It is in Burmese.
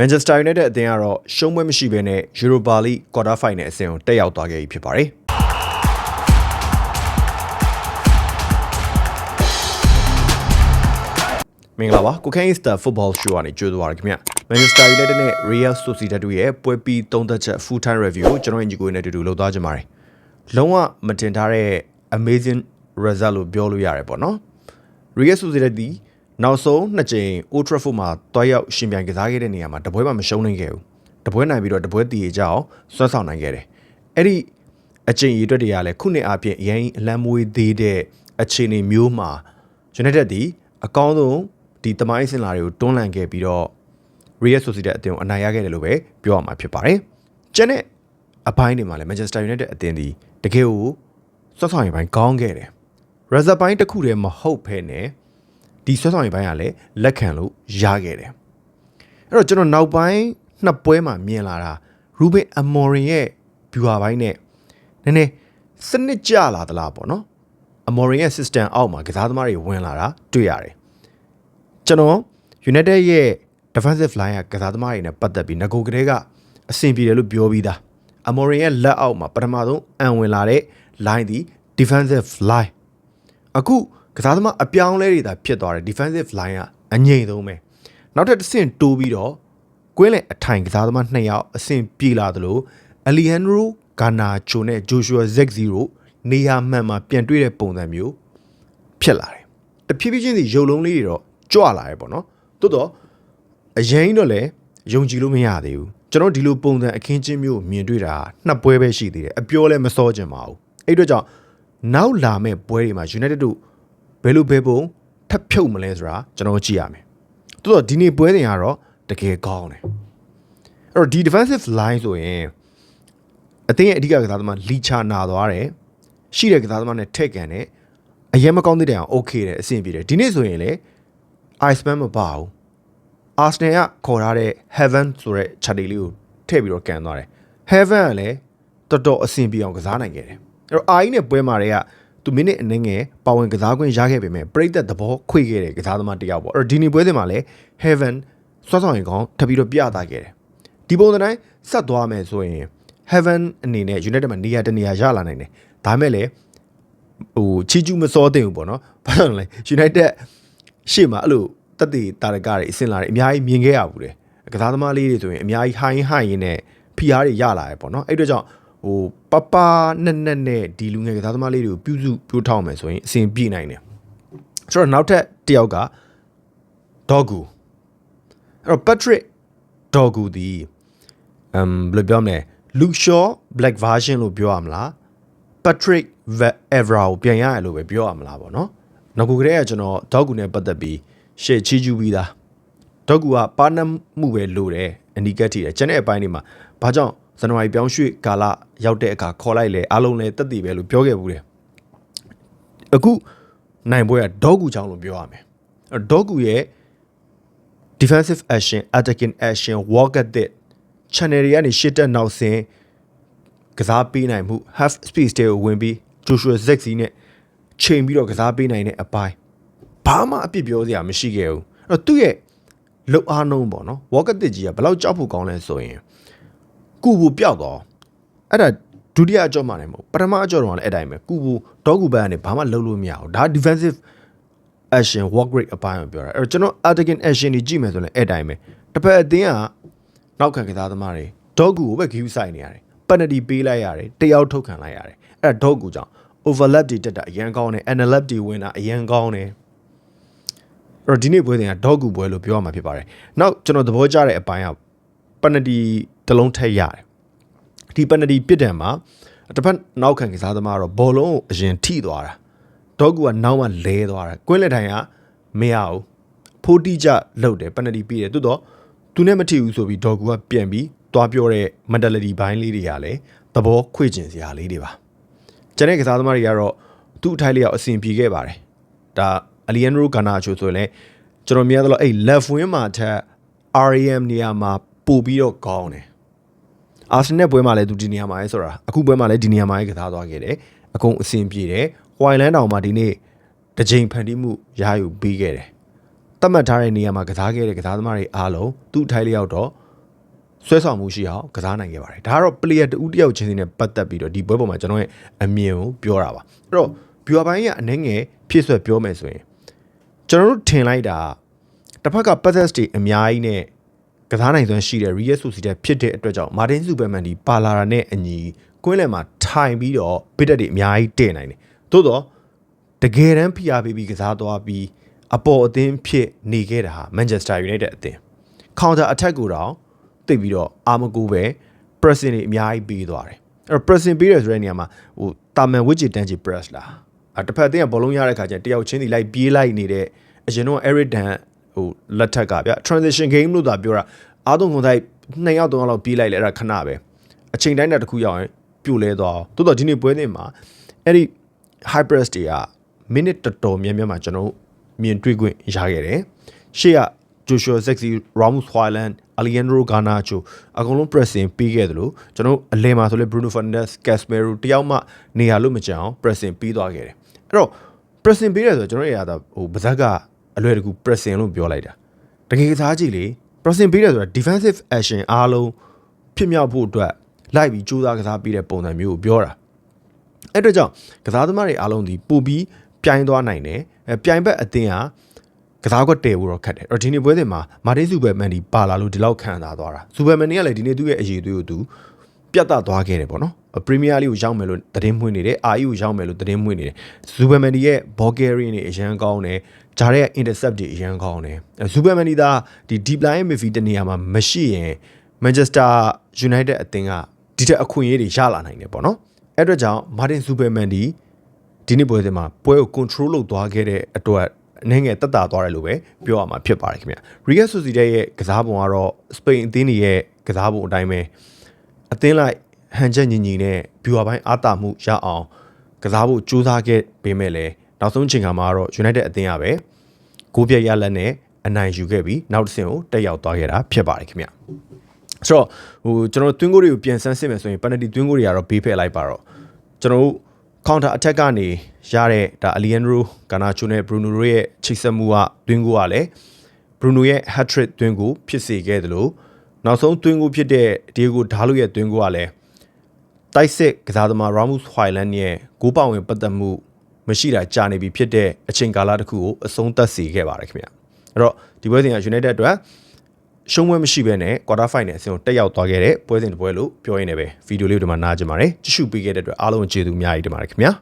Manchester United အသင်းကတော့ရှုံးပွဲမရှိဘဲနဲ့ Europa League Quarter Final အဆင့်ကိုတက်ရောက်သွားခဲ့ပြီဖြစ်ပါတယ်မင်္ဂလာပါကိုခန့် Easter Football Show ကနေကြိုဆိုပါရခင်ဗျ Manchester United နဲ့ Real Sociedad တို့ရဲ့ပွဲပြီးသုံးသက်ချက် full time review ကိုကျွန်တော်ညီကိုနဲ့အတူတူလုပ်သွားကြပါမယ်လုံးဝမတင်ထားတဲ့ amazing result လို့ပြောလို့ရတယ်ပေါ့နော် Real Sociedad ဒီ နောက်ဆုံးနှစ်ကြိမ် Old Trafford မှာတွားရောက်ရှင်ပြိုင်ကစားခဲ့တဲ့နေရာမှာတပွဲမှမရှုံးနိုင်ခဲ့ဘူးတပွဲနိုင်ပြီးတော့တပွဲတည်ရကြအောင်ဆွတ်ဆောင်နိုင်ခဲ့တယ်အဲ့ဒီအချိန်ရည်အတွက်တွေကလည်းခုနှစ်အပြင်အရင်အလံမွေးသေးတဲ့အခြေအနေမျိုးမှာ United ဒီအကောင်းဆုံးဒီတမိုင်းစင်လာတွေကိုတွန်းလှန်ခဲ့ပြီးတော့ Real Sociedad အသင်းကိုအနိုင်ရခဲ့တယ်လို့ပဲပြောရမှာဖြစ်ပါတယ်။ကျန်တဲ့အပိုင်းတွေမှာလည်း Manchester United အသင်းဒီတကယ်ကိုဆွတ်ဆောင်ရင်ပိုင်းကောင်းခဲ့တယ်။ Reserve ပိုင်းတစ်ခုတည်းမဟုတ်ဘဲနဲ့ ဒီဆွတ်ဆောင်ရင်ပိုင်းကလည်းလက်ခံလို့ရခဲ့တယ်။အဲ့တော့ကျွန်တော်နောက်ပိုင်းနှစ်ပွဲမှာမြင်လာတာ Ruben Amorim ရဲ့ viewer ပိုင်းနဲ့နည်းနည်းစနစ်ကျလာသလားပေါ့နော်။ Amorim ရဲ့ system အောက်မှာကစားသမားတွေဝင်လာတာတွေ့ရတယ်။ကျွန်တော် United ရဲ့ defensive line ကကစားသမားတွေနဲ့ပတ်သက်ပြီးငကိုကလေးကအဆင်ပြေတယ်လို့ပြောပြီးသား။ Amorim ရဲ့လက်အောက်မှာပထမဆုံးအံဝင်လာတဲ့ line ဒီ defensive line အခု ကစားသမားအပြောင်းလဲတွေသာဖြစ်သွားတယ် defensive line ကအငြိမ်ဆုံးပဲနောက်ထပ်တစ်ဆင့်တိုးပြီးတော့ကွင်းလယ်အထိုင်ကစားသမားနှစ်ယောက်အဆင့်ပြေလာသလို Alejandro Garnacho နဲ့ Joshua Zirkzee နေရာမှန်မှာပြန်တွေ့တဲ့ပုံစံမျိုးဖြစ်လာတယ်တဖြည်းဖြည်းချင်းစီရုပ်လုံးလေးတွေတော့ကြွလာတယ်ပေါ့နော်တိုးတော့အရင်တော့လည်းယုံကြည်လို့မရသေးဘူးကျွန်တော်ဒီလိုပုံစံအခင်းချင်းမျိုးမြင်တွေ့တာနှစ်ပွဲပဲရှိသေးတယ်အပြောလဲမစောကျင်ပါဘူးအဲ့အတွက်ကြောင့်နောက်လာမဲ့ပွဲတွေမှာ United တို့ ဘယ်လိုဘယ်ပုံထပ်ဖြုတ်မလဲဆိုတာကျွန်တော်ကြည့်ရမယ်တိုးတော့ဒီနေ့ပွဲစဉ်ကတော့တကယ်ကောင်းတယ်အဲ့တော့ဒီ defensive line ဆိုရင်အသင်းရဲ့အဓိကကစားသမားလီချာနာသွားတယ်ရှိတဲ့ကစားသမားနဲ့ထက်ကန်တယ်အရင်မကောင်းတဲ့တိုင်အောင် okay တယ်အဆင်ပြေတယ်ဒီနေ့ဆိုရင်လေ Iceman မပါဘူး Arsenal ကခေါ်ထားတဲ့ Heaven ဆိုတဲ့ chart လေးကိုထည့်ပြီးတော့ကန်သွားတယ် Heaven ကလည်းတော်တော်အဆင်ပြေအောင်ကစားနိုင်ခဲ့တယ်အဲ့တော့ AI နဲ့ပွဲမာတွေက သူမိနစ်အနည်းငယ်ပါဝင်ကစားခွင့်ရခဲ့ပေမဲ့ပြိသက်သဘောခွေခဲ့တဲ့ကစားသမားတစ်ယောက်ပေါ့အဲ့တော့ဒီနေ့ပွဲစဉ်မှာလည်း Heaven စွမ်းဆောင်ရင်ကောင်းထပ်ပြီးတော့ပြသခဲ့တယ်ဒီပုံစံတိုင်းဆက်သွားမယ်ဆိုရင် Heaven အနေနဲ့ United မှာနေရာတနေရာရလာနိုင်တယ်ဒါမဲ့လည်းဟိုချီကျူးမစောတင်ဘူးပေါ့နော်ဘာလို့လဲ United ရှေ့မှာအဲ့လိုတက်တည်တာရကတွေအစင်လာတွေအများကြီးမြင်ခဲ့ရဘူးတယ်ကစားသမားလေးတွေဆိုရင်အများကြီးဟိုင်းဟိုင်းရင်းနဲ့ဖိအားတွေရလာတယ်ပေါ့နော်အဲ့အတွက်ကြောင့် ဟိုပပနဲ့နဲ့နဲ့ဒီလူငယ်ကစားသမားလေးတွေကိုပြုစုပြိုးထောင်းမယ်ဆိုရင်အဆင်ပြေနိုင်တယ်ဆိုတော့နောက်ထပ်တစ်ယောက်ကဒေါဂူအဲ့တော့ Patrick ဒေါဂူဒီအမ်ဘယ်လိုပြောမလဲ Luke Shaw Black version လို့ပြောရမလား Patrick Evra ကိုပြန်ရရလို့ပဲပြောရမလားပေါ့နော်နောက်ခုကတည်းကကျွန်တော်ဒေါဂူနဲ့ပတ်သက်ပြီးရှေ့ချီးကျူးပြီးသားဒေါဂူကပါနမှုပဲလိုတယ်အနီကက်ထီတယ်ကျန်တဲ့အပိုင်းတွေမှာဘာကြောင့် ဇန်နဝါရီပြောင်းရွှေ့ကာလရောက်တဲ့အခါခေါ်လိုက်လေအားလုံးလည်းတက်တည်ပဲလို့ပြောခဲ့ဘူးတယ်အခုနိုင်ပွဲကဒေါဂူချောင်းလို့ပြောရမယ်ဒေါဂူရဲ့ defensive action attacking action walk at it channel တွေကနေရှစ်တက်နောက်ဆင်းကစားပေးနိုင်မှု half space တွေကိုဝင်ပြီး Joshua Zexi နဲ့ချိန်ပြီးတော့ကစားပေးနိုင်တဲ့အပိုင်းဘာမှအပြစ်ပြောစရာမရှိခဲ့ဘူးအဲ့တော့သူ့ရဲ့လှုပ်အားနှုံးပေါ့နော် walk at it ကြီးကဘယ်လောက်ကြောက်ဖို့ကောင်းလဲဆိုရင် ကုဘူးပျောက်တော့အဲ့ဒါဒုတိယအကြောမှလည်းမဟုတ်ပထမအကြောတော့လည်းအဲ့တိုင်းပဲကုဘူးဒေါကူဘန်ကနေဘာမှလုပ်လို့မရဘူးဒါ defensive action work rate အပိုင်းကိုပြောတာအဲ့တော့ကျွန်တော် attacking action တွေကြည့်မယ်ဆိုရင်အဲ့တိုင်းပဲတစ်ဖက်အသင်းကနောက်ခံကစားသမားတွေဒေါကူကိုပဲ view ဆိုင်နေရတယ် penalty ပေးလိုက်ရတယ်တယောက်ထုတ်ခံလိုက်ရတယ်အဲ့ဒါဒေါကူကြောင့် overlap တွေတက်တာအရန်ကောင်းတယ် analap တွေဝင်တာအရန်ကောင်းတယ်အဲ့တော့ဒီနေ့ပွဲစဉ်ကဒေါကူပွဲလို့ပြောရမှာဖြစ်ပါတယ်နောက်ကျွန်တော်သဘောကျတဲ့အပိုင်းက penalty တ စ်လုံးထည့်ရတယ်ဒီ penalty ပြစ်ဒဏ်မှာတစ်ဖက်နောက်ခံကစားသမားတော့ဘောလုံးကိုအရင်ထိသွားတာဒေါကူကနောက်မှလဲသွားတာကွင်းလက်ထိုင်ကမရဘူးဖိုးတိကျလှုပ်တယ် penalty ပြီးတယ်တိုးတော့သူနဲ့မထိဘူးဆိုပြီးဒေါကူကပြန်ပြီးသွားပြောတဲ့ mentality ဘိုင်းလေးတွေကလည်းသဘောခွေကျင်စရာလေးတွေပါကျန်တဲ့ကစားသမားတွေကတော့သူ့အထိုက်လျောက်အဆင်ပြေခဲ့ပါတယ်ဒါအလီယန်ရိုဂါနာချိုဆိုရင်လည်းကျွန်တော်မြင်ရသလိုအဲ့ left wing မှာထက် RAM နေရာမှာပို့ပြီးတော့ကောင်းတယ် အာဆင်နယ်ပွဲမှာလည်းသူဒီနေရာမှာလဲဆိုတာအခုပွဲမှာလည်းဒီနေရာမှာကစားသွားခဲ့တယ်အကုန်အဆင်ပြေတယ်ဟွိုင်လန်တောင်မှာဒီနေ့တကြိမ်ဖန်တီးမှုရယူပေးခဲ့တယ်တတ်မှတ်ထားတဲ့နေရာမှာကစားခဲ့တဲ့ကစားသမားတွေအားလုံးသူ့အထိုက်လျောက်တော့ဆွဲဆောင်မှုရှိအောင်ကစားနိုင်ခဲ့ပါတယ်ဒါကတော့ player တူတယောက်ချင်းစီနဲ့ပတ်သက်ပြီးတော့ဒီပွဲပေါ်မှာကျွန်တော်ရဲ့အမြင်ကိုပြောတာပါအဲ့တော့ viewer ဘိုင်းကအနှဲငယ်ဖြစ်ဆွဲပြောမယ်ဆိုရင်ကျွန်တော်တို့ထင်လိုက်တာတစ်ဖက်က paths တွေအများကြီးနဲ့ ကစားနိုင်စွမ်းရှိတဲ့ Real Sociedad ဖြစ်တဲ့အတွက်ကြောင့် Martin Superman ဒီပါလာတာနဲ့အညီကွင်းလယ်မှာထိုင်ပြီးတော့ပစ်တက်တွေအများကြီးတည်နိုင်တယ်သို့တော့တကယ်တမ်းဖိအားပေးပြီးကစားသွားပြီးအပေါ်အသင်းဖြစ်နေခဲ့တာဟာ Manchester United အသင်း counter attack ကိုတော့တိတ်ပြီးတော့အာမကူပဲ pressing တွေအများကြီးပေးသွားတယ်အဲ့တော့ pressing ပေးရဆိုတဲ့နေရာမှာဟိုတာမန်ဝစ်ချီတန်ချီ press လားအတစ်ဖက်အသင်းကဘောလုံးရတဲ့ခါကျရင်တယောက်ချင်းစီလိုက်ပြေးလိုက်နေတဲ့အရင်တော့ Eric Dan ဟိုလက်ထက်ကဗျ transition game လို့သာပြောတာအားသုံးခွန်တိုင်း2ယောက်3ယောက်လောက်ပြေးလိုက်လေအဲ့ဒါခဏပဲအချိန်တိုင်းတာတစ်ခုရောက်ရင်ပြိုလဲသွားအောင်တိုးတော့ဒီနေ့ပွဲစဉ်မှာအဲ့ဒီ high press တွေက minute တော်တော်များများမှာကျွန်တော်တို့မြင်တွေ့ခွင့်ရခဲ့တယ်ရှေ့က Joshua Zexi, Ramos Hoyland, Alejandro Garnacho အကုန်လုံး pressing ပေးခဲ့တယ်လို့ကျွန်တော်အလဲမှာဆိုလဲ Bruno Fernandes, Casemiro တယောက်မှနေရာလို့မကြအောင် pressing ပေးသွားခဲ့တယ်အဲ့တော့ pressing ပေးတယ်ဆိုတော့ကျွန်တော်ရတာဟိုဗဇက်က အလွယ်တကူ pressing လို့ပြောလိုက်တာတကယ်စားကြည့်လေ pressing ပေးတယ်ဆိုတာ defensive action အားလုံးဖြစ်မြောက်ဖို့အတွက်လိုက်ပြီးကြိုးစားကစားပေးတဲ့ပုံစံမျိုးကိုပြောတာအဲ့အတွက်ကြောင့်ကစားသမားတွေအားလုံးဒီပို့ပြီးပြိုင်သွားနိုင်တယ်အဲပြိုင်ဘက်အသင်းဟာကစားကွက်တည်ဖို့တော့ခက်တယ်အဲ့တော့ဒီနေ့ပွဲစဉ်မှာမာတင်ဆူပယ်မန်ဒီပါလာလို့ဒီလောက်ခံစားသွားတာဆူပယ်မန်ကလည်းဒီနေ့သူ့ရဲ့အရေးသွေးကိုသူပြတ်သားသွားခဲ့တယ်ပေါ့နော် ပရီးမီးယားလိကိုရောက်မယ်လို့သတင်းမွှင့်နေတယ်အာအီကိုရောက်မယ်လို့သတင်းမွှင့်နေတယ်ဆူပယ်မန်ဒီရဲ့ဘော်ဂယ်ရီတွေအရန်ကောင်းတယ်ဂျားရဲ့ intercept တွေအရန်ကောင်းတယ်ဆူပယ်မန်ဒီသားဒီ deep line midfield တနေရာမှာမရှိရင် Manchester United အသင်းကဒီတက်အခွင့်အရေးတွေရလာနိုင်တယ်ပေါ့နော်အဲ့အတွက်ကြောင့် Martin Superman ဒီဒီနေ့ပွဲစဉ်မှာပွဲကို control လုပ်သွားခဲ့တဲ့အတွက်အနေငယ်တက်တာသွားတယ်လို့ပဲပြောရမှာဖြစ်ပါတယ်ခင်ဗျ။ Real Sociedad ရဲ့ကစားပုံကတော့စပိန်အသင်းတွေရဲ့ကစားပုံအတိုင်းပဲအသင်းလိုက် ဟန်ချက်ညီညီနဲ့ viewer ပိုင်းအားတာမှုရအောင်ကစားဖို့ကြိုးစားခဲ့ပေမဲ့လည်းနောက်ဆုံးချိန်ခါမှာတော့ United အသင်းကပဲဂိုးပြက်ရလက်နဲ့အနိုင်ယူခဲ့ပြီးနောက်တစ်ဆင့်ကိုတက်ရောက်သွားခဲ့တာဖြစ်ပါတယ်ခင်ဗျ။ဆိုတော့ဟိုကျွန်တော်တွင်းကိုတွေကိုပြန်ဆန်းစစ်မယ်ဆိုရင် penalty တွင်းကိုတွေကတော့ဘေးဖက်လိုက်ပါတော့ကျွန်တော်တို့ counter attack ကနေရတဲ့ဒါ Alejandro Garnacho နဲ့ Bruno တို့ရဲ့ချိတ်ဆက်မှုကတွင်းကိုကလည်း Bruno ရဲ့ hat trick တွင်းကိုဖြစ်စေခဲ့တယ်လို့နောက်ဆုံးတွင်းကိုဖြစ်တဲ့ Diego Dallo ရဲ့တွင်းကိုကလည်း တိုက်စစ်ကစားသမား Ramos Hoyland ရဲ့ဂိုးပောင်ဝင်ပတ်သက်မှုမရှိတာကြာနေပြီဖြစ်တဲ့အချိန်ကာလတစ်ခုကိုအဆုံးသတ်စေခဲ့ပါတယ်ခင်ဗျအဲ့တော့ဒီပွဲစဉ်က United အတွက်ရှုံးပွဲမရှိဘဲနဲ့ quarter final အဆင့်ကိုတက်ရောက်သွားခဲ့တဲ့ပွဲစဉ်တစ်ပွဲလို့ပြောရင်းနဲ့ပဲဗီဒီယိုလေးကိုဒီမှာနားကြပါမယ်ကြည့်ရှုပေးခဲ့တဲ့အတွက်အားလုံးကျေးဇူးအများကြီးတင်ပါတယ်ခင်ဗျာ